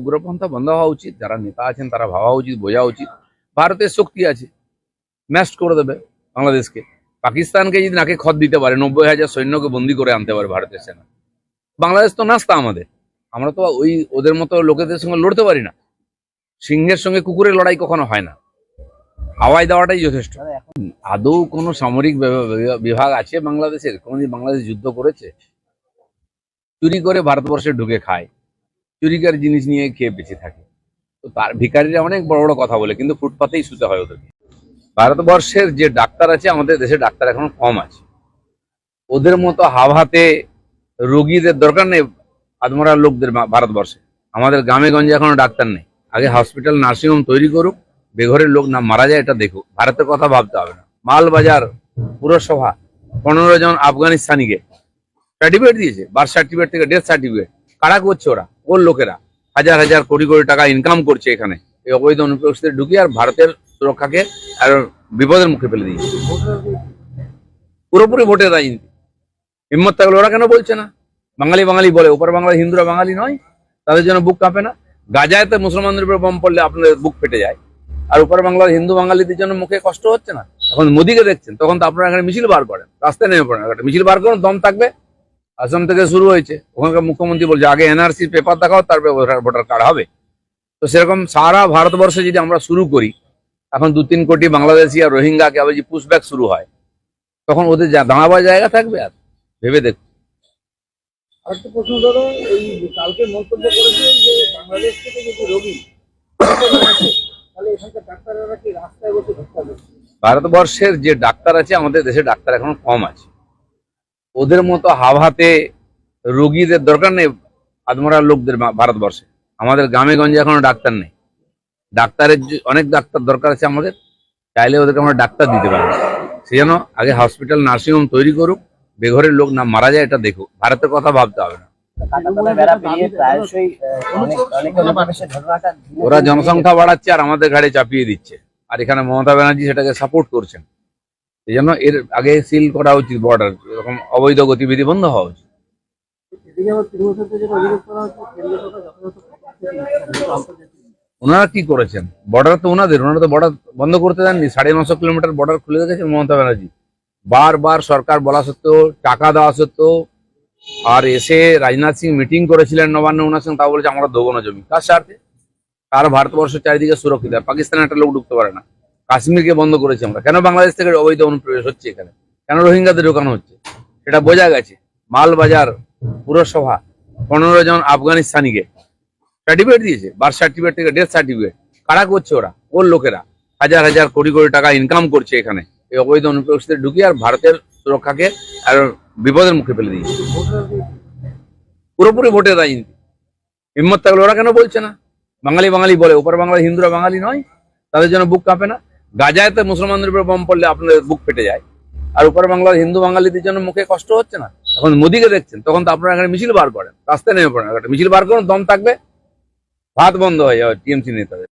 উগ্রপন্থা বন্ধ হওয়া উচিত যারা নেতা আছেন তারা ভাবা উচিত বোঝা উচিত। ভারতের শক্তি আছে ম্যাস্ট করে দেবে বাংলাদেশকে। পাকিস্তানকে যদি নাকে খত দিতে পারে নব্বই হাজার সৈন্যকে বন্দি করে আনতে পারে ভারতের সেনা। বাংলাদেশ তো নাস্তা আমাদের। আমরা তো ওই ওদের মতো লোকেদের সঙ্গে লড়তে পারি না। সিংহের সঙ্গে কুকুরের লড়াই কখনো হয় না। হাওয়াই দেওয়াটাই যথেষ্ট। আদৌ কোনো সামরিক বিভাগ আছে বাংলাদেশের? কোনদিন বাংলাদেশ যুদ্ধ করেছে? চুরি করে ভারতবর্ষে ঢুকে খায়। চুরিকার জিনিস নিয়ে খেয়ে বেঁচে থাকে। তো তার ভিকারিরা অনেক বড় বড় কথা বলে, কিন্তু ফুটপাতেই শুতে হয় ওদেরকে। ভারতবর্ষের যে ডাক্তার আছে, আমাদের দেশে ডাক্তার এখন কম আছে। ওদের মতো হাওয়াতে রোগীদের দরকার নেই আদমরা লোকদের ভারতবর্ষে। আমাদের গ্রামে গঞ্জে এখনও ডাক্তার নেই। আগে হসপিটাল, নার্সিংহোম তৈরি করুক, বেঘরের লোক না মারা যায়, এটা দেখুক। ভারতের কথা ভাবতে হবে না। মালবাজার পুরসভা, পনেরো জন আফগানিস্তানিকে সার্টিফিকেট দিয়েছে বার্থ সার্টিফিকেট থেকে ডেথ সার্টিফিকেট কারা করছে ওরা? ওর লোকেরা হাজার হাজার কোটি কোটি টাকা ইনকাম করছে এখানে। এই অবৈধ অনুপ্রবেশদের ঢুকিয়ে আর ভারতের সুরক্ষাকে আর বিপদের মুখে ফেলে দিয়েছে। পুরোপুরি ভোটের রাজনীতি। হিম্মত থাকলে ওরা কেন বলছে না? বাঙালি বাঙালি বলে ওপর বাংলা হিন্দুরা বাঙালি নয়। তাদের জন্য বুক কাঁপে না। গাজায়তে মুসলমানদের উপরে বম পড়লে আপনাদের বুক ফেটে যায়। আর উপর বাংলার হিন্দু বাঙালিদের জন্য মুখে কষ্ট হচ্ছে না। এখন মোদিকে দেখছেন, তখন তো আপনারা এখানে মিছিল বার করেন। রাস্তায় নেমে পড়েন। মিছিল বার করুন, দম থাকবে। আসাম থেকে শুরু হয়েছে। ওখানকার মুখ্যমন্ত্রী বলছে আগে এনআরসি পেপার দেখাও তারপরে ভোটার কার্ড হবে। তো সেরকম সারা ভারতবর্ষে যদি আমরা শুরু করি এখন দু তিন কোটি বাংলাদেশি আর রোহিঙ্গাকে আবার যে পুশব্যাক শুরু হয় তখন ওদের যা দাঁড়াবার জায়গা থাকবে আর? ভেবে দেখুন আরেকটা প্রশ্ন ধরো এই কালকে মন্তব্য করেছে যে বাংলাদেশ থেকে যদি রোগী তাহলে এখানকার ডাক্তাররা কি রাস্তায় বসে ভারতবর্ষের যে ডাক্তার আছে আমাদের দেশে ডাক্তার এখন কম আছে। ওদের মতো হাওয়াতে রোগীদের দরকার নেই আদমরা লোকদের ভারতবর্ষে। আমাদের গ্রামে গঞ্জে এখনও ডাক্তার নেই। ডাক্তারের অনেক ডাক্তার দরকার আছে আমাদের। চাইলে ওদেরকে আমরা ডাক্তার দিতে পারি। সে যেন আগে হসপিটাল নার্সিংহোম তৈরি করুক, বেঘরের লোক না মারা যায়, এটা দেখুক। ভারতের কথা ভাবতে হবে না। ওরা জনসংখ্যা বাড়াচ্ছে আর আমাদের ঘাড়ে চাপিয়ে দিচ্ছে। আর এখানে মমতা ব্যানার্জি সেটাকে সাপোর্ট করছেন। এই জন্য এর আগে সিল করা উচিত বর্ডার এরকম অবৈধ গতিবিধি বন্ধ হওয়া উচিত। ওনারা কি করেছেন? বর্ডার তো ওনাদের ওনারা তো বর্ডার বন্ধ করতে দেননি। সাড়ে নশো কিলোমিটার বর্ডার খুলে রেখেছেন মমতা ব্যানার্জি। বারবার সরকার বলা সত্ত্বেও টাকা দেওয়া সত্ত্বেও আর এসে রাজনাথ সিং মিটিং করেছিলেন নবান্ন ওনার সঙ্গে তা বলেছে আমরা দেবো না জমি। কার স্বার্থে? তার ভারতবর্ষের চারিদিকে সুরক্ষিত? পাকিস্তানে একটা লোক ঢুকতে পারে না। কাশ্মীরকে বন্ধ করেছি আমরা। কেন বাংলাদেশ থেকে অবৈধ অনুপ্রবেশ হচ্ছে এখানে? কেন রোহিঙ্গাদের ঢোকানো হচ্ছে? সেটা বোঝা গেছে। মালবাজার পুরসভা পনেরো জন আফগানিস্তানিকে সার্টিফিকেট দিয়েছে। বার্থ সার্টিফিকেট থেকে ডেথ সার্টিফিকেট কারা করছে ওরা? ওর লোকেরা। হাজার হাজার কোটি কোটি টাকা ইনকাম করছে এখানে। এই অবৈধ অনুপ্রবেশদের ঢুকিয়ে আর ভারতের সুরক্ষাকে আর বিপদের মুখে ফেলে দিয়েছে। পুরোপুরি ভোটের রাজনীতি। হিম্মত থাকলে ওরা কেন বলছে না? বাঙালি বাঙালি বলে, ওপর বাংলার হিন্দুরা বাঙালি নয়। তাদের জন্য বুক কাঁপে না। গাজায়তে মুসলমানদের উপরে বম পড়লে আপনাদের বুক ফেটে যায়। আর উপরে বাংলার হিন্দু বাঙালিদের জন্য মুখে কষ্ট হচ্ছে না। এখন মোদিকে দেখছেন, তখন তো আপনারা এখানে মিছিল বার করেন। রাস্তায় নেমে পড়েন। মিছিল বার করুন, দম থাকবে, ভাত বন্ধ হয়ে যাবে টিএমসি নেতাদের।